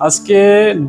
আজকে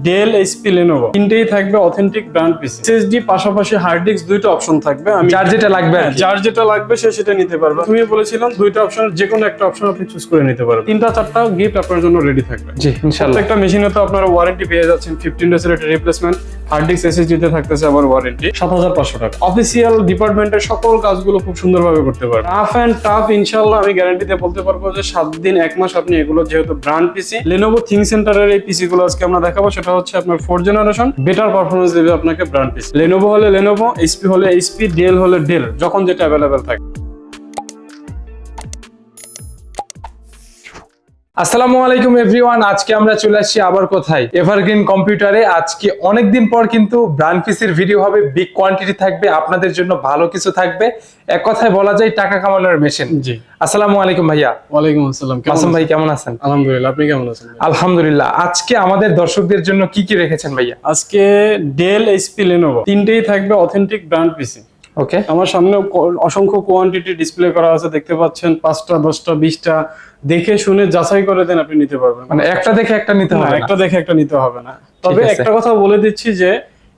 del HP Lenovo তিনটেই থাকবে অথেন্টিক ব্র্যান্ড পিসি এসএসডি পাশাপাশি হার্ড ডিস্ক দুইটা অপশন থাকবে। আমি যার যেটা লাগবে আর যার যেটা লাগবে সে সেটা নিতে পারবে। তুমি বলেছিলাম দুইটা অপশন যে কোনো একটা অপশন আপনি চুজ করে নিতে পারবেন। তিনটা চারটা গিফট আপনার জন্য রেডি থাকবে। জি ইনশাআল্লাহ প্রত্যেকটা মেশিনে তো আপনারা ওয়ারেন্টি পেয়ে যাচ্ছেন। ফিফটিন ডেজের একটা রিপ্লেসমেন্ট হার্ড ডিস্ক এসএসডি তে থাকতেছে আবার ওয়ারেন্টি সাত হাজার পাঁচশো টাকা। অফিসিয়াল ডিপার্টমেন্টের সকল কাজগুলো খুব সুন্দরভাবে করতে পারবেন টাফ অ্যান্ড টাফ ইনশাল্লাহ আমি গ্যারান্টিতে বলতে পারব যে সাত দিন এক মাস আপনি এগুলো যেহেতু ব্র্যান্ড পিসি লেনোভো থিং সেন্টারের এই পিসি গুলো আজকে আমরা দেখাবো। সেটা হচ্ছে আপনার ফোর জেনারেশন বেটার পারফরমেন্স দেবে আপনাকে ব্র্যান্ড পিসি লেনোভো হলে লেনোভো এইচপি হলে এইচপি ডেল হলে ডেল যখন যেটা অ্যাভেলেবেল থাকে। আসসালামু আলাইকুম এভরিওয়ান আজকে আমরা চলে আসছি আবার কোথায়? এভারগ্রিন কম্পিউটারে আজকে অনেকদিন পর কিন্তু ব্র্যান্ড পিসির ভিডিও হবে বিগ কোয়ান্টিটি থাকবে আপনাদের জন্য ভালো কিছু থাকবে। এক কথায় বলা যায় টাকা কামানোর মেশিন জি। আসসালামু আলাইকুম ভাইয়া। ওয়ালাইকুম আসসালাম আছেন? ভাই কেমন আছেন? আলহামদুলিল্লাহ আপনি কেমন আছেন? আলহামদুলিল্লাহ। আজকে আমাদের দর্শকদের জন্য কি কি রেখেছেন ভাইয়া? আজকে ডেল এইচপি লেনোভো তিনটেই থাকবে অথেন্টিক ব্র্যান্ড পিসি ওকে আমার সামনে অসংখ্য কোয়ান্টিটি ডিসপ্লে করা আছে দেখতে পাচ্ছেন পাঁচটা দশটা বিশটা। দেখে শুনে যাচাই করে দেন আপনি নিতে পারবেন। মানে একটা দেখে একটা নিতে হবে একটা দেখে একটা নিতে হবে না। তবে একটা কথা বলে দিচ্ছি যে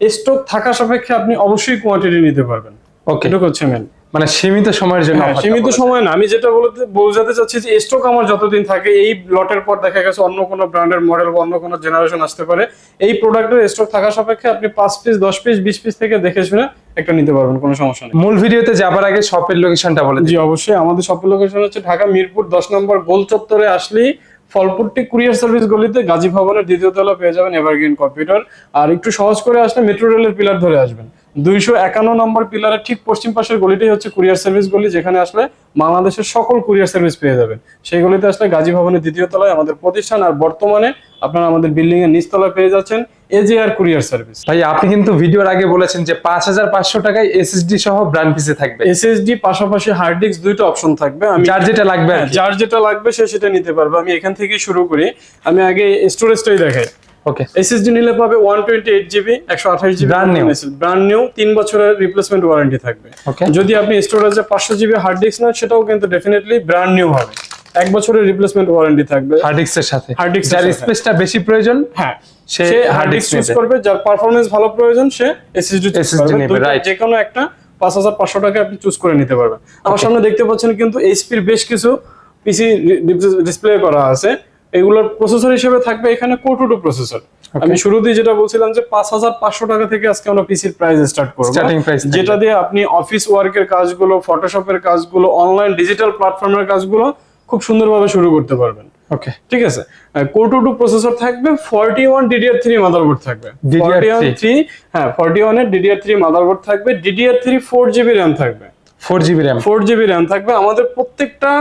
স্টক থাকা সাপেক্ষে আপনি অবশ্যই কোয়ান্টিটি নিতে পারবেন। ওকে এটুকু হচ্ছে মেন মানে সীমিত সময়ের জন্য হ্যাঁ, সীমিত সময় না। আমি যেটা বলতে বোঝাতে চাচ্ছি যে স্টক আমার যতদিন থাকে এই লটের পর দেখা গেছে অন্য কোনো ব্র্যান্ডের মডেল বা অন্য কোনো জেনারেশন আসতে পারে। এই প্রোডাক্টের স্টক থাকা সাপেক্ষে আপনি পাঁচ পিস দশ পিস বিশ পিস থেকে দেখে শুনে একটা নিতে পারবেন কোনো সমস্যা নেই। মূল ভিডিওতে যাবার আগে শপের লোকেশনটা বলে জি অবশ্যই। আমাদের শপের লোকেশন হচ্ছে ঢাকা মিরপুর দশ নম্বর গোল চত্বরে। আসলেই ফলপুরটি কুরিয়ার সার্ভিস গলিতে গাজী ভবনের দ্বিতীয় তলা পেয়ে যাবেন এভারগ্রিন কম্পিউটার। আর একটু সহজ করে আসলে মেট্রো রেলের পিলার ধরে আসবেন। দুইশো একান্ন নম্বর পিলারের ঠিক পশ্চিম পাশের গলিটাই হচ্ছে কুরিয়ার সার্ভিস গলি, যেখানে আসলে বাংলাদেশের সকল কুরিয়ার সার্ভিস পেয়ে যাবেন। সেই গলিতে আসলে গাজী ভবনের দ্বিতীয় তলায় আমাদের প্রতিষ্ঠান, আর বর্তমানে আপনারা আমাদের বিল্ডিং এর নিচতলায় পেয়ে যাচ্ছেন। এজিআর কুরিয়ার সার্ভিস ভাই আপনি কিন্তু ভিডিওর আগে বলেছেন যে পাঁচ হাজার পাঁচশো টাকায় এসএসডি সহ ব্র্যান্ড পিসে থাকবে। এসএসডি পাশাপাশি হার্ড ডিস্ক দুইটা অপশন থাকবে। আমি যার যেটা লাগবে হ্যাঁ। যার যেটা লাগবে সে সেটা নিতে পারবে। আমি এখান থেকে শুরু করি। আমি আগে স্টোরেজটাই দেখাই। ওকে এসএসডি নিলে পাবে ওয়ান টোয়েন্টি এইট জিবি একশো আঠাশ GB Brand new. Brand new তিন বছরের রিপ্লেসমেন্ট ওয়ারেন্টি থাকবে। ওকে যদি আপনি স্টোরেজে পাঁচশো জিবি হার্ড ডিস্ক নেন সেটাও কিন্তু ডেফিনেটলি ব্র্যান্ড নিউ হবে। এক বছরের রিপ্লেসমেন্ট ওয়ারেন্টি থাকবে। হার্ড ডিস্কের সাথে। এর যার স্পেসটা বেশি প্রয়োজন? হ্যাঁ। সে হার্ড ডিস্ক চুজ করবে যার পারফরমেন্স ভালো প্রয়োজন সে এসএসডি করবে। নেবে, right. যে কোনো একটা পাঁচ হাজার পাঁচশো টাকা আপনি চুজ করে নিতে পারবেন। আমার সামনে দেখতে পাচ্ছেন কিন্তু এইচপির বেশ কিছু পিসি ডিসপ্লে করা আছে। এগুলোর প্রসেসর হিসেবে থাকবে এখানে কোর টু প্রসেসর আমি শুরুতেই যেটা বলছিলাম যে পাঁচ হাজার পাঁচশো টাকা থেকে আজকে আমরা পিসির প্রাইস স্টার্ট করব। যেটা দিয়ে আপনি অফিস ওয়ার্কের কাজগুলো ফটোশপের কাজগুলো অনলাইন ডিজিটাল প্ল্যাটফর্মের কাজগুলো খুব সুন্দরভাবে শুরু করতে পারবেন। ওকে ঠিক আছে? কোর টু টু প্রসেসর থাকবে forty one DDR three motherboard থাকবে। DDR3 ফর্টি ওয়ান থ্রি হ্যাঁ ফর্টি ওয়ানের ডিডিআর থ্রি মাদারবোর্ড থাকবে DDR three four GB RAM থাকবে। Four GB RAM four GB RAM থাকবে। আমাদের প্রত্যেকটা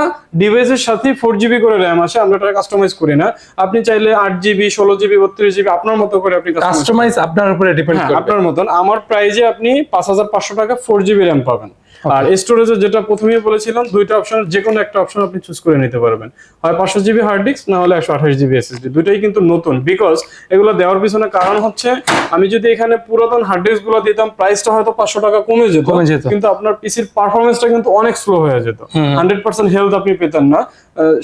ডিভাইসের সাথে ফোর জিবি করে র্যাম আসে আমরা এটা কাস্টমাইজ করি না। আপনি চাইলে আট জিবি ষোলো জিবি বত্রিশ জিবি আপনার মতো করে আপনি কাস্টমাইজ আপনার উপরে ডিপেন্ড হ্যাঁ, করবে। আপনার মতন। আমার প্রাইজে আপনি পাঁচ হাজার পাঁচশো টাকা ফোর জিবি র্যাম পাবেন। আর স্টোরেজে যেটা প্রথমেই বলেছিলাম দুইটা অপশন যে কোনো একটা অপশন আপনি চুজ করে নিতে পারবেন। হয় পাঁচশো জিবি হার্ড ডিস্ক না হলে একশো আঠাশ জিবি এসএসডি দুইটাই কিন্তু নতুন বিকজ এগুলো দেওয়ার পিছনে কারণ হচ্ছে আমি যদি এখানে পুরাতন হার্ড ডিস্কগুলো দিতাম প্রাইসটা হয়তো পাঁচশো টাকা কমে যেত। কিন্তু আপনার পিসির পারফরমেন্সটা কিন্তু অনেক স্লো হয়ে যেত। হান্ড্রেড পার্সেন্ট হেলথ আপনি পেতেন না।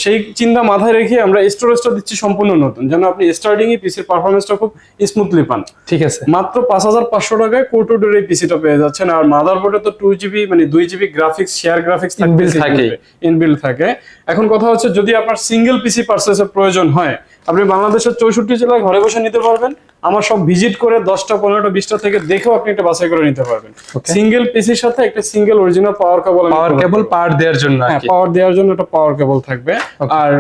সেই চিন্তা মাথায় রেখে আমরা স্টোরেজটা দিচ্ছি সম্পূর্ণ নতুন যেন আপনি স্টার্টিং এ পিসির পারফরমেন্সটা খুব স্মুথলি পান। ঠিক আছে। মাত্র পাঁচ হাজার পাঁচশো টাকায় কোটোডের এই পিসিটা পেয়ে যাচ্ছেন আর মাদারবোর্ডে তো টু জিবি মানে দুই GB graphics share graphics Inbuilt থাকেই। ইনবিল থাকে। এখন কথা হচ্ছে যদি আপনার সিঙ্গেল পিসি পার্সেসের প্রয়োজন হয় আপনি বাংলাদেশের চৌষট্টি জেলায় ঘরে বসে নিতে পারবেন। আমার সব ভিজিট করে দশটা পনেরোটা বিশটা থেকে দেখেও আপনি একটা বাছাই করে নিতে পারবেন। সিঙ্গেল পিসির সাথে একটা সিঙ্গেল অরিজিনাল পাওয়ার কেবল পাওয়ার কেবল পাওয়ার দেওয়ার জন্য হ্যাঁ পাওয়ার দেওয়ার জন্য একটা পাওয়ার কেবল থাকবে। আর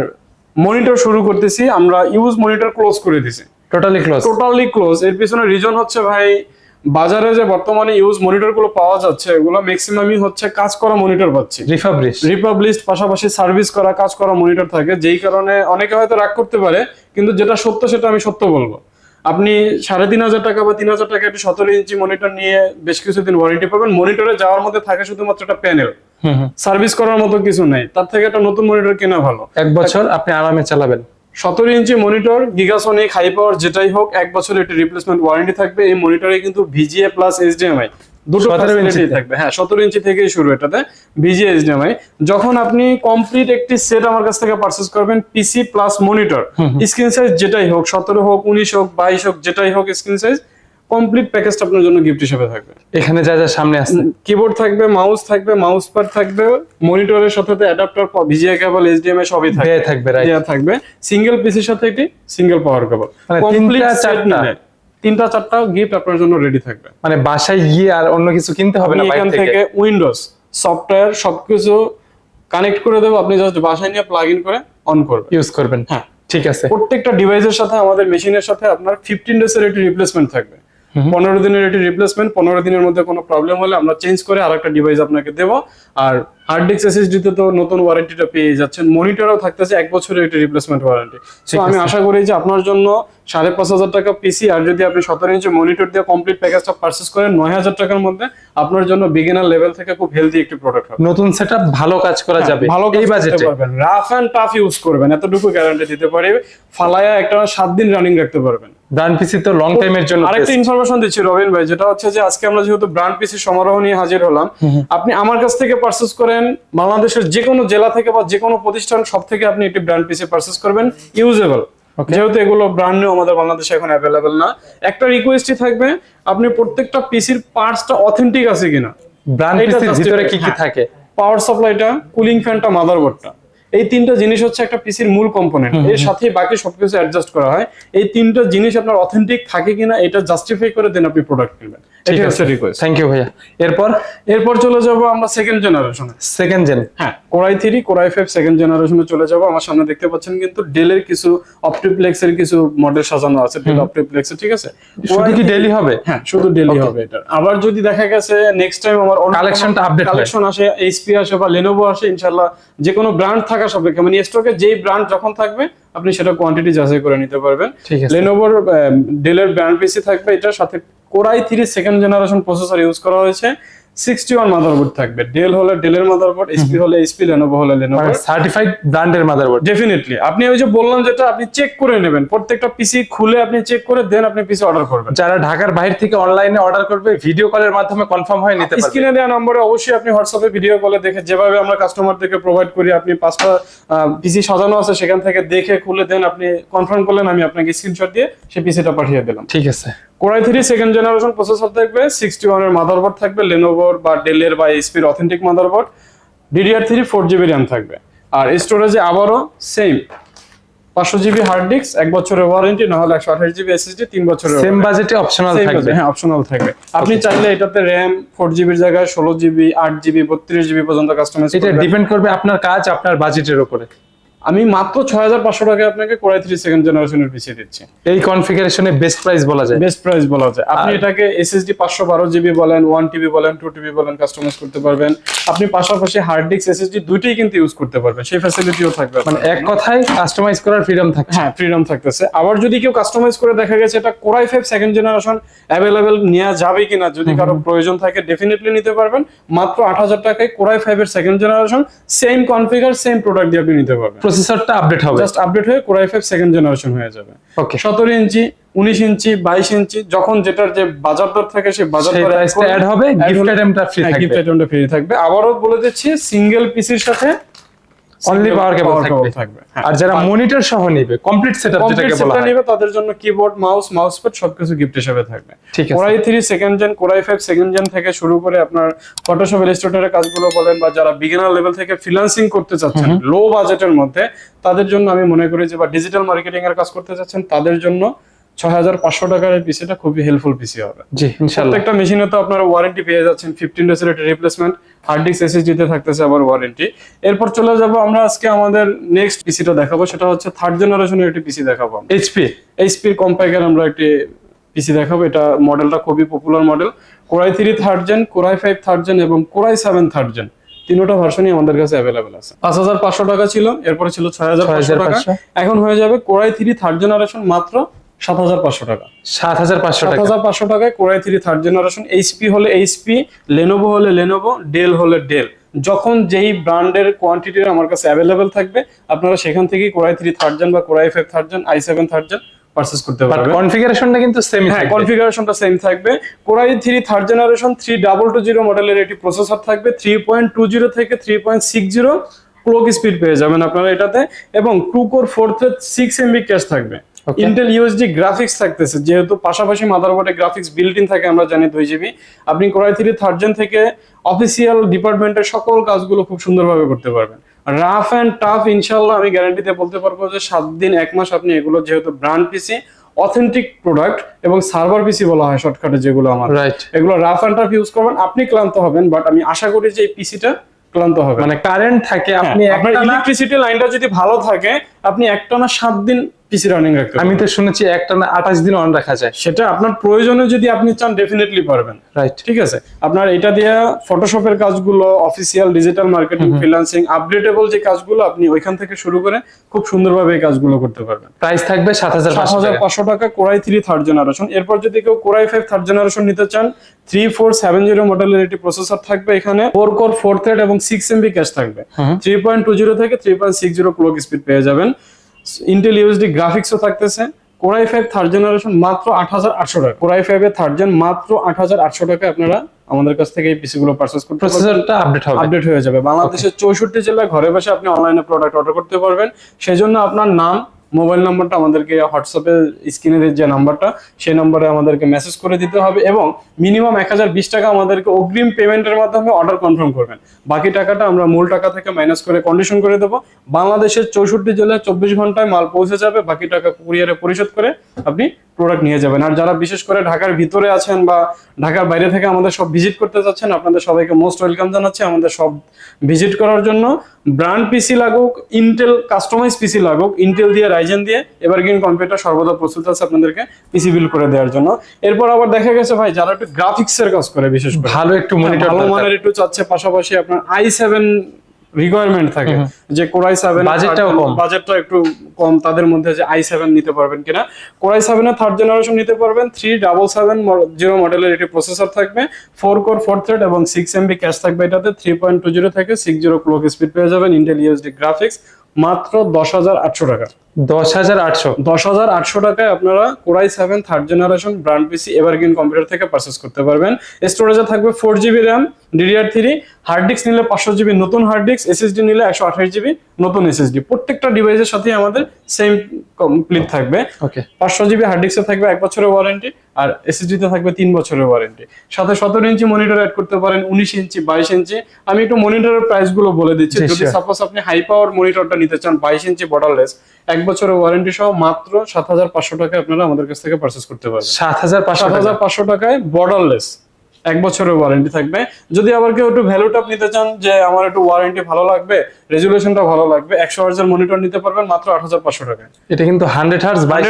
মনিটর শুরু করতেছি আমরা ইউজ মনিটর ক্লোজ করে দিছি। টোটালি ক্লোজ টোটালি ক্লোজ এর পিছনে রিজন হচ্ছে ভাই বাজারে যে বর্তমানে ইউজ মনিটরগুলো পাওয়া যাচ্ছে এগুলো ম্যাক্সিমামই হচ্ছে কাজ করা মনিটর পাচ্ছি। রিফাবলিশ রিপাবলিশ পাশাপাশি সার্ভিস করা কাজ করা মনিটর থাকে যেই কারণে অনেকে হয়তো রাগ করতে পারে কিন্তু যেটা সত্য সেটা আমি সত্য বলব। আপনি সাড়ে তিন হাজার টাকা বা তিন হাজার টাকা একটি সতেরো ইঞ্চি মনিটর নিয়ে বেশ কিছুদিন ওয়ারেন্টি পাবেন। মনিটরে যাওয়ার মধ্যে থাকে শুধুমাত্র একটা প্যানেল সার্ভিস করার মতো কিছু নেই। তার থেকে একটা নতুন মনিটর কেনা ভালো। এক বছর আপনি আরামে চালাবেন। সতেরো ইঞ্চি মনিটর গিগাসনিক হাই পাওয়ার যেটাই হোক এক বছরের একটি রিপ্লেসমেন্ট ওয়ারেন্টি থাকবে। এই মনিটরে কিন্তু ভিজিএ প্লাস এইচডিএমআই দুটো 17 ফ্যাসিলিটি থাকবে। হ্যাঁ সতেরো ইঞ্চি থেকেই শুরু এটাতে ভিজিএ এইচডিএমআই যখন আপনি কমপ্লিট একটি সেট আমার কাছ থেকে পারচেস করবেন PC plus monitor screen size যেটাই হোক সতেরো হোক উনিশ হোক বাইশ হোক যেটাই হোক স্ক্রিন সাইজ কমপ্লিট প্যাকেজটা আপনার জন্য গিফট হিসেবে থাকবে। এখানে যা যা সামনে আছে। কিবোর্ড থাকবে মাউস থাকবে মাউস প্যাড থাকবে মনিটরের সাথে অ্যাডাপ্টার ভিজিএ কেবল এইচডিএমআই সবই থাকবে। থাকবে রাইট থাকবে। সিঙ্গেল পিসির সাথে একটি সিঙ্গেল পাওয়ার কেবল মানে কমপ্লিট তিনটা, চারটা? তিনটা চারটা গিফট আপনার জন্য রেডি থাকবে। মানে বাসায় গিয়ে আর অন্য কিছু কিনতে হবে না বাইরে এখান থেকে? থেকে উইন্ডোজ সফটওয়্যার সবকিছু কানেক্ট করে দেবো। আপনি জাস্ট বাসায় নিয়ে প্লাগ ইন করে অন করবেন। ইউজ করবেন। হ্যাঁ। ঠিক আছে। প্রত্যেকটা ডিভাইসের সাথে আমাদের মেশিনের সাথে আপনার ফিফটিন ডেজ এর একটি রিপ্লেসমেন্ট থাকবে। পনেরো দিনের একটি রিপ্লেসমেন্ট পনেরো দিনের মধ্যে কোনো প্রবলেম হলে আমরা চেঞ্জ করে আর একটা ডিভাইস আপনাকে দেবো। আর হার্ড ডিস্ক এসএসডি তে নতুন ওয়ারেন্টিটা পেয়ে যাচ্ছেন। মনিটরও থাকতেছে এক বছরের একটি রিপ্লেসমেন্ট ওয়ারেন্টি তো আমি আশা করি যে আপনার জন্য সাড়ে পাঁচ হাজার টাকা পিসি আর যদি আপনি সতেরো ইঞ্চি মনিটর দিয়ে কমপ্লিট প্যাকেজটা পারচেস করেন নয় হাজার টাকার মধ্যে আপনার জন্য বিগিনার লেভেল থেকে খুব হেলদি একটি প্রোডাক্ট হবে। নতুন সেটআপ ভালো কাজ করা যাবে। হ্যাঁ, ভালো এই বাজেটে রাফ অ্যান্ড টাফ ইউজ করবেন। এতটুকু গ্যারান্টি দিতে পারি। ফালায়া একটা সাত দিন রানিং রাখতে পারবেন। ব্র্যান্ড পিসি তো লং টাইমের জন্য আরেকটা। ইনফরমেশন দিচ্ছি রবিন ভাই যেটা হচ্ছে যে আজকে আমরা যেহেতু ব্র্যান্ড পিসি সমারোহ নিয়ে হাজির হলাম আপনি আমার কাছ থেকে পারচেস করেন বাংলাদেশের যে কোনো জেলা থেকে বা যে কোনো প্রতিষ্ঠান সব থেকে আপনি একটি ব্র্যান্ড পিসি পারচেস করবেন ইউজেবল যেহেতু এগুলো ব্র্যান্ড নিউ আমাদের বাংলাদেশে এখন অ্যাভেলেবেল না। একটা রিকোয়েস্টই থাকবে আপনি প্রত্যেকটা পিসির পার্টসটা অথেন্টিক আছে কিনা? ব্র্যান্ড পিসির ভিতরে কি কি হ্যাঁ। থাকে? পাওয়ার সাপ্লাইটা কুলিং ফ্যানটা মাদারবোর্ডটা এই তিনটা জিনিস হচ্ছে একটা পিসির মূল কম্পোনেন্ট এর সাথে বাকি সবকিছু অ্যাডজাস্ট করা হয়। এই তিনটা জিনিস আপনার অথেন্টিক থাকে কিনা এটা জাস্টিফাই করে দেন আপনি প্রোডাক্ট কিনবেন। ঠিক আছে। রিকোয়েস্ট থ্যাংক ইউ ভাইয়া। এরপর? এরপর চলে যাব আমরা সেকেন্ড জেনারেশনে সেকেন্ড জেন হ্যাঁ core i three core i five second জেনারেশনে চলে যাব। আমার সামনে দেখতে পাচ্ছেন কিন্তু ডেলের কিছু অপটিপ্লেক্স এর কিছু মডেল সাজানো আছে ডেল অপটিপ্লেক্স ঠিক আছে? শুধু কি ডেইলি হবে? হ্যাঁ শুধু ডেলি হবে এটা। আবার যদি দেখা গেছে নেক্সট টাইম আমার Collection টা update হয়। কালেকশন আসে এইচপি আসে বা লেনোভো আসে ইনশাআল্লাহ যে কোনো ব্র্যান্ড থাকা সাপেক্ষে মানে স্টকে যেই ব্র্যান্ড যখন থাকবে আপনি সেটা কোয়ান্টিটি যাচাই করে নিতে পারবেন। লেনোভোর ডেলের ব্র্যান্ড পিসি থাকবে এটার সাথে core i three second generation processor use করা হয়েছে সিক্সটি ওয়ান মাদারবোর্ড থাকবে। ডেল হলে ডেলের মাদারবোর্ড এইচপি হলে এইচপি লেনোভো হলে লেনোভো সার্টিফাইড ব্র্যান্ডের মাদারবোর্ড ডেফিনেটলি আপনি ওই যে বললাম যেটা আপনি চেক করে নেবেন। প্রত্যেকটা পিসি খুলে আপনি চেক করে দেন আপনি পিসি অর্ডার করবেন। যারা ঢাকার বাইরে থেকে অনলাইনে অর্ডার করবে ভিডিও কলের মাধ্যমে কনফার্ম হয়ে নিতে পারবে। স্ক্রিনে দেওয়া নম্বরে অবশ্যই আপনি হোয়াটসঅ্যাপে ভিডিও কলে দেখে যেভাবে আমরা কাস্টমারদেরকে প্রোভাইড করি আপনি পাঁচটা পিসি সাজানো আছে সেখান থেকে দেখে খুলে দেন আপনি কনফার্ম করলেন আমি আপনাকে স্ক্রিনশট দিয়ে সেই পিসিটা পাঠিয়ে দিলাম। ঠিক আছে। Core i three second generation processor থাকবে সিক্সটি ওয়ানের মাদারবোর্ড থাকবে লেনোভোর বা ডেলের বা এইচপির authentic motherboard DDR three four GB RAM থাকবে। আর স্টোরেজে আবারও সেম পাঁচশো জিবি হার্ড ডিস্ক এক বছরের ওয়ারেন্টি না হলে একশো আঠাশ জিবি এসএসডি তিন বছরের সেম বাজেটে অপশনাল থাকবে। হ্যাঁ অপশনাল থাকবে। আপনি চাইলে এটাতে র্যাম ফোর জিবির জায়গায় ষোলো জিবি আট জিবি বত্রিশ জিবি পর্যন্ত কাস্টমাইজ এটা ডিপেন্ড করবে আপনার কাজ আপনার বাজেটের উপরে। আমি মাত্র ছয় হাজার পাঁচশো টাকায় আপনাকে কোরাই থ্রি সেকেন্ড জেনারেশনের পিছিয়ে দিচ্ছি। এই কনফিগারেশনে বেস্ট প্রাইস বলা যায়। বেস্ট প্রাইস বলা যায়। আপনি এটাকে এসএসডি পাঁচশো বারো জিবি বলেন ওয়ান টিবি বলেন টু টিবি বলেন কাস্টমাইজ করতে পারবেন। আপনি পাশাপাশি হার্ড ডিস্ক এসএসডি দুইটাই কিন্তু ইউজ করতে পারবেন। সেই ফ্যাসিলিটিও থাকবে মানে এক কথায় কাস্টমাইজ করার ফ্রিডম থাকে হ্যাঁ ফ্রিডম থাকতেছে। আবার যদি কেউ কাস্টমাইজ করে দেখা গেছে এটা core i five second generation available নেওয়া যাবে কিনা যদি কারও প্রয়োজন থাকে ডেফিনেটলি নিতে পারবেন। মাত্র আট হাজার টাকায় কোরাই ফাইভ এর second generation same configure same product দিয়ে আপনি নিতে পারবেন। প্রসেসরটা আপডেট হবে। জাস্ট আপডেট হয়ে core i five second generation হয়ে যাবে। ওকে সতেরো ইঞ্চি উনিশ ইঞ্চি বাইশ ইঞ্চি যখন যেটার যে বাজার দর থাকে সেই বাজার দর অ্যাড হবে গিফট আইটেমটা ফ্রি গিফট থাকবে। আইটেমটা ফ্রি থাকবে। আবারও বলে দিচ্ছি সিঙ্গেল পিসির সাথে অনলি পাওয়ার কেবল থাকবে। আর যারা মনিটর সহ নিবে কমপ্লিট সেটআপ যেটাকে বলা হয়। নিবে তাদের জন্য কিবোর্ড মাউস মাউস প্যাড সবকিছু গিফট হিসেবে থাকবে। ঠিক core i three second gen core i five second gen থেকে শুরু করে আপনার ফটোশপ ইলাস্ট্রেটরের কাজগুলো বলেন বা যারা বিগিনার লেভেল থেকে ফ্রিল্যান্সিং করতে চাচ্ছেন লো বাজেটের মধ্যে তাদের জন্য আমি মনে করি যে বা ডিজিটাল মার্কেটিং এর কাজ করতে চাচ্ছেন তাদের জন্য ছয় হাজার পাঁচশো টাকার এই পিসিটা খুবই হেল্পফুল পিসি হবে। জি ইনশাআল্লাহ প্রত্যেকটা মেশিনে তো আপনারা ওয়ারেন্টি পেয়ে যাচ্ছেন ফিফটিন ডেজের একটা রিপ্লেসমেন্ট হার্ড ডিস্ক এসএসডি তে থাকতেছে আবার ওয়ারেন্টি এরপর চলে যাব আমরা আজকে আমাদের নেক্সট পিসিটা দেখাবো সেটা হচ্ছে থার্ড জেনারেশনের একটি পিসি দেখাবো এইচপি এইচপির কম্পাইকার আমরা একটি পিসি দেখাবো এটা মডেলটা খুবই popular model core i three third gen core i five third gen এবং core i seven third gen তিনোটা ভার্সনই আমাদের কাছে অ্যাভেলেবেল আছে। পাঁচ হাজার পাঁচশো টাকা ছিল এরপরে ছিল ছয় হাজার পাঁচশো টাকা। এখন হয়ে যাবে কোরাই থ্রি থার্ড জেনারেশন মাত্র সাত হাজার পাঁচশো টাকা। সাত হাজার পাঁচশো সাত টাকা হাজার পাঁচশো টাকায় core i three third generation HP হলে এইচপি লেনোভো হলে লেনোভো ডেল হলে ডেল যখন যেই ব্র্যান্ডের কোয়ান্টিটির আমার কাছে অ্যাভেলেবেল থাকবে আপনারা সেখান থেকেই core i three third gen বা core i five third gen I seven third gen purchase করতে বাট পারবেন। কনফিগারেশনটা কিন্তু সেমই হ্যাঁ কনফিগারেশনটা সেম থাকবে। Core i three third generation three double two zero মডেলের একটি প্রসেসর থাকবে থ্রি পয়েন্ট টু জিরো থেকে three point six zero clock speed পেয়ে যাবেন আপনারা এটাতে। এবং two core four thread six MB cache থাকবে. ইন্টেল ইউএসডি গ্রাফিক্স থাকতেছে যেহেতু পাশাপাশি মাদারবোর্ডে গ্রাফিক্স বিল্ট ইন থাকে আমরা জানি দুই জিবি আপনি core i three third gen থেকে অফিসিয়াল ডিপার্টমেন্টের সকল কাজগুলো খুব সুন্দরভাবে করতে পারবেন। রাফ অ্যান্ড টাফ ইনশাল্লাহ আমি গ্যারান্টিতে বলতে পারব যে সাত দিন এক মাস আপনি এগুলো যেহেতু ব্র্যান্ড পিসি অথেন্টিক প্রোডাক্ট এবং সার্ভার পিসি বলা হয় শর্টকাটে যেগুলো আমার। রাইট এগুলো রাফ অ্যান্ড টাফ ইউজ করবেন আপনি ক্লান্ত হবেন বাট আমি আশা করি যে এই পিসিটা ক্লান্ত হবে। মানে কারেন্ট থাকে আপনি হ্যাঁ, আপনার ইলেকট্রিসিটি লাইনটা যদি ভালো থাকে আপনি একটানা সাত দিন পিসি রানিং রাখতে আমি তো শুনেছি একটা না আঠাশ দিন অন রাখা যায়। সেটা আপনার প্রয়োজনে যদি আপনি চান ডেফিনেটলি পারবেন। রাইট ঠিক আছে? আপনার এটা দিয়ে ফটোশপের কাজগুলো official digital marketing freelancing updatable যে কাজগুলো আপনি ওইখান থেকে শুরু করে খুব সুন্দরভাবে এই কাজগুলো করতে পারবেন। প্রাইস থাকবে সাত হাজার সাত হাজার পাঁচশো টাকা কোরাই থ্রি থার্ড জেনারেশন এরপর যদি কেউ কোরাই ফাইভ থার্ড জেনারেশন নিতে চান থ্রি ফোর সেভেন জিরো মডেলের একটি প্রসেসর থাকবে এখানে। ফোর কোর ফোর থ্রেড এবং সিক্স এমবি ক্যাশ থাকবে। থ্রি পয়েন্ট টু জিরো থেকে three point six zero clock speed পেয়ে যাবেন। ইন্টেল ইউএসডি গ্রাফিক্সও থাকতেছে। কোরাই ফাইভ থার্ড জেনারেশন মাত্র আট হাজার আটশো টাকা। কোরাই ফাইভ এর থার্ড জেন মাত্র আট হাজার আটশো টাকা আপনারা আমাদের কাছ থেকে এই পিসি গুলো পারচেস করতে প্রসেসরটা আপডেট হবে। আপডেট হয়ে যাবে। বাংলাদেশের চৌষট্টি জেলায় ঘরে বসে আপনি অনলাইনে প্রোডাক্ট অর্ডার করতে পারবেন। সেজন্য আপনার নাম মোবাইল নাম্বারটা আমাদেরকে হোয়াটসঅ্যাপে স্ক্রিনের যে নাম্বারটা, সেই নাম্বারে আমাদেরকে মেসেজ করে দিতে হবে এবং মিনিমাম এক হাজার বিশ টাকা আমাদেরকে অগ্রিম পেমেন্টের মাধ্যমে অর্ডার কনফার্ম করবেন। বাকি টাকাটা আমরা মূল টাকা থেকে মাইনাস করে কন্ডিশন করে দেবো। বাংলাদেশের চৌষট্টি জেলায় চব্বিশ ঘন্টায় মাল পৌঁছে যাবে, বাকি টাকা কুরিয়ারে পরিশোধ করে আপনি প্রোডাক্ট নিয়ে যাবেন। আর যারা বিশেষ করে ঢাকার ভিতরে আছেন বা ঢাকার বাইরে থেকে আমাদের সব ভিজিট করতে চাচ্ছেন আপনাদের সবাইকে মোস্ট ওয়েলকাম জানাচ্ছি আমাদের সব ভিজিট করার জন্য। ব্র্যান্ড পিসি লাগুক ইন্টেল কাস্টমাইজ পিসি লাগুক ইন্টেল দিয়ে রাইজেন দিয়ে। এভারগ্রিন কম্পিউটার সর্বদা প্রস্তুত আছে আপনাদেরকে পিসি বিল করে দেওয়ার জন্য। এরপর আবার দেখা গেছে ভাই যারা একটু গ্রাফিক্স এর কাজ করে বিশেষ করে। ভালো একটু হ্যাঁ, মনিটর ভালো মানের একটু চাচ্ছে পাশাপাশি আপনার আই সেভেন রিকোয়ারমেন্ট থাকে। যে কোরাই সেভেন বাজেটটাও কম। বাজেটটা একটু কম তাদের মধ্যে যে আই সেভেন নিতে পারবেন কিনা। কোরাই সেভেনের থার্ড জেনারেশন নিতে পারবেন। থ্রি ডাবল সেভেন জিরো মডেলের একটি প্রসেসর থাকবে। ফোর কোর ফোর থ্রেড এবং সিক্স এমবি ক্যাশ থাকবে এটাতে। থ্রি পয়েন্ট টু জিরো থেকে সিক্স জিরো ক্লক স্পিড পেয়ে যাবেন ইন্টেল ইউএসডি গ্রাফিক্স মাত্র দশ হাজার আটশো টাকা। দশ হাজার আটশো? দশ হাজার আটশো টাকায় আপনারা core i seven third generation brand PC Evergreen Computer থেকে পারচেস করতে পারবেন। স্টোরেজে থাকবে four GB RAM DDR three hard disk নিলে পাঁচশো জিবি নতুন হার্ড ডিস্ক এসএসডি নিলে একশো আঠাশ জিবি নতুন এসএসডি প্রত্যেকটা ডিভাইসের সাথে আমাদের সেম কমপ্লিট থাকবে। ওকে পাঁচশো জিবি হার্ড ডিস্কে থাকবে এক বছরের ওয়ারেন্টি আর এসএসডি তে থাকবে তিন বছরের ওয়ারেন্টি সাথে সতেরো ইঞ্চি মনিটর অ্যাড করতে পারেন উনিশ ইঞ্চি বাইশ ইঞ্চি। আমি একটু মনিটরের প্রাইসগুলো বলে দিচ্ছি। যদি সাপোজ আপনি হাই পাওয়ার মনিটরটা নিতে চান বাইশ ইঞ্চি বর্ডারলেস এক বছরের ওয়ারেন্টি সহ মাত্র সাত হাজার পাঁচশো টাকায় আপনারা আমাদের কাছ থেকে পারচেস করতে পারবেন। সাত পাঁচশো হাজার পাঁচশো টাকায় বর্ডারলেস এক বছরের ওয়ারেন্টি থাকবে। যদি আবার কেউ একটু ভ্যালু টপ নিতে চান যে আমার একটু ওয়ারেন্টি ভালো লাগবে রেজুলেশনটা ভালো লাগবে একশো হাজার মনিটর নিতে পারবেন মাত্র আট হাজার পাঁচশো টাকা এটা কিন্তু হান্ড্রেড হার্স বাইশ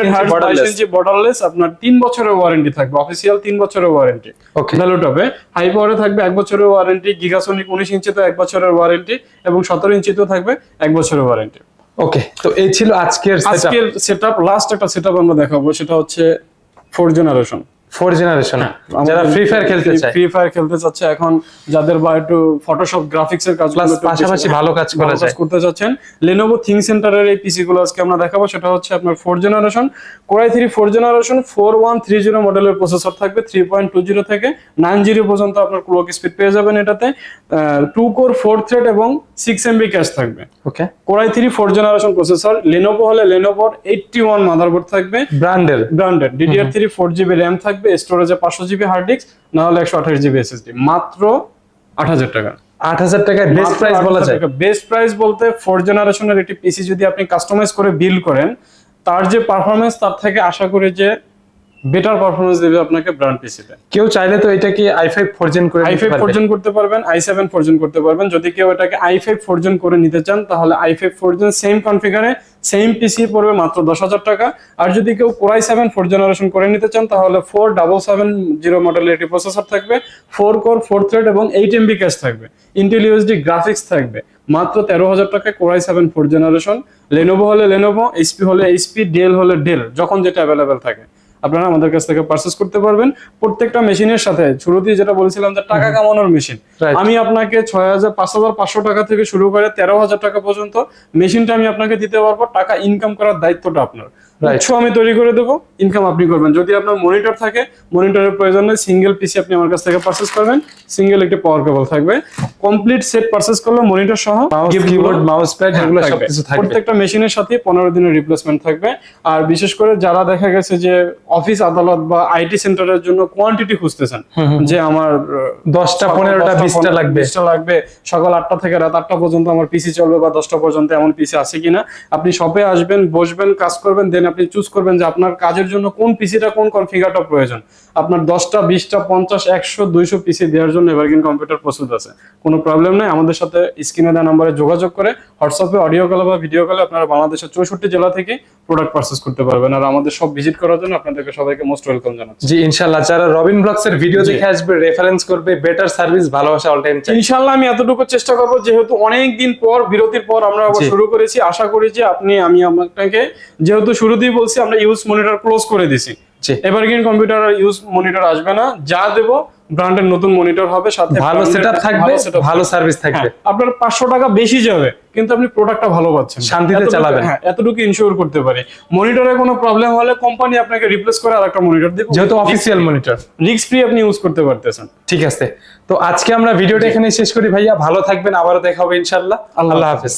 ইঞ্চি বর্ডারলেস আপনার তিন বছরের ওয়ারেন্টি থাকবে অফিসিয়াল তিন বছরের ওয়ারেন্টি. ভ্যালু টপে হাই পাওয়ারে থাকবে এক বছরের ওয়ারেন্টি গিগাসনিক উনিশ ইঞ্চিতে এক বছরের ওয়ারেন্টি এবং সতেরো ইঞ্চিতেও থাকবে এক বছরের ওয়ারেন্টি ওকে তো এই ছিল আজকের আজকের সেটআপ লাস্ট একটা সেটআপ আমরা দেখাবো সেটা হচ্ছে ফোর জেনারেশন ফোর জেনারেশন যারা ফ্রি ফায়ার খেলতে চায়। ফ্রি ফায়ার খেলতে চাচ্ছে এখন যাদের বা একটু ফটোশপ গ্রাফিক্স এর কাজ পাশাপাশি ভালো কাজ করা যায়। করতে চাচ্ছেন লেনোভো থিং সেন্টারের এই পিসি গুলো আজকে আমরা দেখাবো সেটা হচ্ছে আপনার four generation core i three four generation four one three zero মডেলের প্রসেসর থাকবে থ্রি পয়েন্ট টু জিরো থেকে নাইন জিরো পর্যন্ত আপনার ক্লক স্পিড পেয়ে যাবেন এটাতে। টু কোর ফোর থ্রেড এবং সিক্স এমবি ক্যাশ থাকবে। Okay core i three four generation processor Lenovo হলে লেনোভোর এইটটি ওয়ান মাদারবোর্ড থাকবে ব্র্যান্ডের branded DDR three four GB RAM থাকবে স্টোরেজে পাঁচশো জিবি হার্ড ডিস্ক না হলে একশো আঠাশ জিবি এসএসডি মাত্র আট হাজার টাকা। আট হাজার টাকায় বেস্ট প্রাইস বলা যায়। বেস্ট প্রাইস বলতে ফোর জেনারেশনের একটি পিসি যদি আপনি কাস্টমাইজ করে বিল করেন তার যে পারফরমেন্স তার থেকে আশা করি যে বেটার পারফরমেন্স দেবে আপনাকে ব্র্যান্ড পিসিতে কেউ চাইলে তো এটাকে আই ফাইভ ফোরজেন করে আই ফাইভ ফোরজন করতে পারবেন আই সেভেন ফোরজন করতে পারবেন। যদি কেউ এটাকে আই ফাইভ ফোরজন করে নিতে চান তাহলে I five four gen same কনফিগারে same PC পড়বে মাত্র দশ হাজার টাকা। আর যদি কেউ কোরাই সেভেন ফোর জেনারেশন করে নিতে চান তাহলে ফোর ডাবল সেভেন জিরো মডেলের একটি প্রসেসর থাকবে ফোর কোর ফোর থ্রেড এবং এইট এমবি ক্যাশ থাকবে। ইন্টেল ইউএসডি গ্রাফিক্স থাকবে। মাত্র তেরো হাজার টাকায় core i seven four generation Lenovo হলে লেনোভো এইচপি হলে এইচপি ডেল হলে ডেল যখন যেটা অ্যাভেলেবেল থাকে। আপনারা আমাদের কাছ থেকে পারচেস করতে পারবেন। প্রত্যেকটা মেশিনের সাথে শুরুতেই যেটা বলছিলাম যে টাকা কামানোর মেশিন আমি আপনাকে ছয় হাজার পাঁচ হাজার পাঁচশো টাকা থেকে শুরু করে তেরো হাজার টাকা পর্যন্ত মেশিনটা আমি আপনাকে দিতে পারব। টাকা ইনকাম করার দায়িত্বটা আপনার। উৎস আমি তৈরি করে দেবো ইনকাম আপনি করবেন। যদি আপনার মনিটর থাকে মনিটরের প্রয়োজন নেই সিঙ্গেল পিসি আপনি আমার কাছ থেকে পারচেস করবেন সিঙ্গেল একটি পাওয়ার কেবল থাকবে। কমপ্লিট সেট পারচেস করলে মনিটর সহ কিবোর্ড মাউস প্যাড এগুলো। সবকিছু থাকবে। প্রত্যেকটা মেশিনের সাথে পনেরো দিনের রিপ্লেসমেন্ট থাকবে। আর বিশেষ করে যারা দেখা গেছে যে অফিস আদালত বা আইটি সেন্টারের জন্য কোয়ান্টিটি খুঁজতেছেন যে আমার দশটা পনেরোটা বিশটা লাগবে। বিশটা লাগবে। সকাল আটটা থেকে রাত আটটা পর্যন্ত আমার পিসি চলবে বা দশটা পর্যন্ত এমন পিসি আছে কিনা। আপনি শপে আসবেন বসবেন কাজ করবেন দেন আপনি চুজ করবেন যে আপনার কাজের জন্য কোন পিসিটা কোন কনফিগারটা প্রয়োজন। আপনার দশটা বিশটা পঞ্চাশ একশো দুইশো পিসি দেওয়ার জন্য এভারগ্রিন কম্পিউটার প্রস্তুত আছে। কোনো প্রবলেম নেই আমাদের সাথে স্ক্রিনে দেওয়া নাম্বারে যোগাযোগ করে হোয়াটসঅ্যাপে অডিও কলে বা ভিডিও কলে আপনারা বাংলাদেশের চৌষট্টি জেলা থেকে প্রোডাক্ট পারচেস করতে পারবেন। আর আমাদের সব ভিজিট করার জন্য আপনাদেরকে সবাইকে মোস্ট ওয়েলকাম জানাচ্ছি। জি ইনশাল্লাহ। যারা রবিন ব্লগস এর ভিডিও দেখে আসবে রেফারেন্স করবে বেটার সার্ভিস ভালোবাসা অল টাইম ইনশাল্লাহ আমি এতটুকু চেষ্টা করব যেহেতু অনেক দিন পর বিরতির পর আমরা আবার শুরু করেছি আশা করি যে আপনি আমি আপনাকে যেহেতু শুরুতেই বলছি আমরা ইউজ মনিটর ক্লোজ করে দিছি। জি। এভারগ্রিন কম্পিউটার আর ইউজ মনিটর আসবে না। যা দেব ব্র্যান্ডের নতুন মনিটর হবে সাথে ভালো সেটআপ থাকবে ভালো সার্ভিস থাকবে। হ্যাঁ, আপনার পাঁচশো টাকা বেশি যাবে কিন্তু আপনি প্রোডাক্টটা ভালো পাচ্ছেন শান্তিতে চালাবেন। হ্যাঁ এতটুকু ইনশিওর করতে পারি। মনিটরে কোনো প্রবলেম হলে কোম্পানি আপনাকে রিপ্লেস করে আরেকটা মনিটর দেবে যেহেতু অফিসিয়াল মনিটর রিস্ক ফ্রি আপনি ইউজ করতে পারতেছেন। ঠিক আছে। তো আজকে আমরা ভিডিওটা এখানে শেষ করি ভাইয়া। ভালো থাকবেন আবারও দেখা হবে ইনশাল্লাহ আল্লাহ। হাফেজ।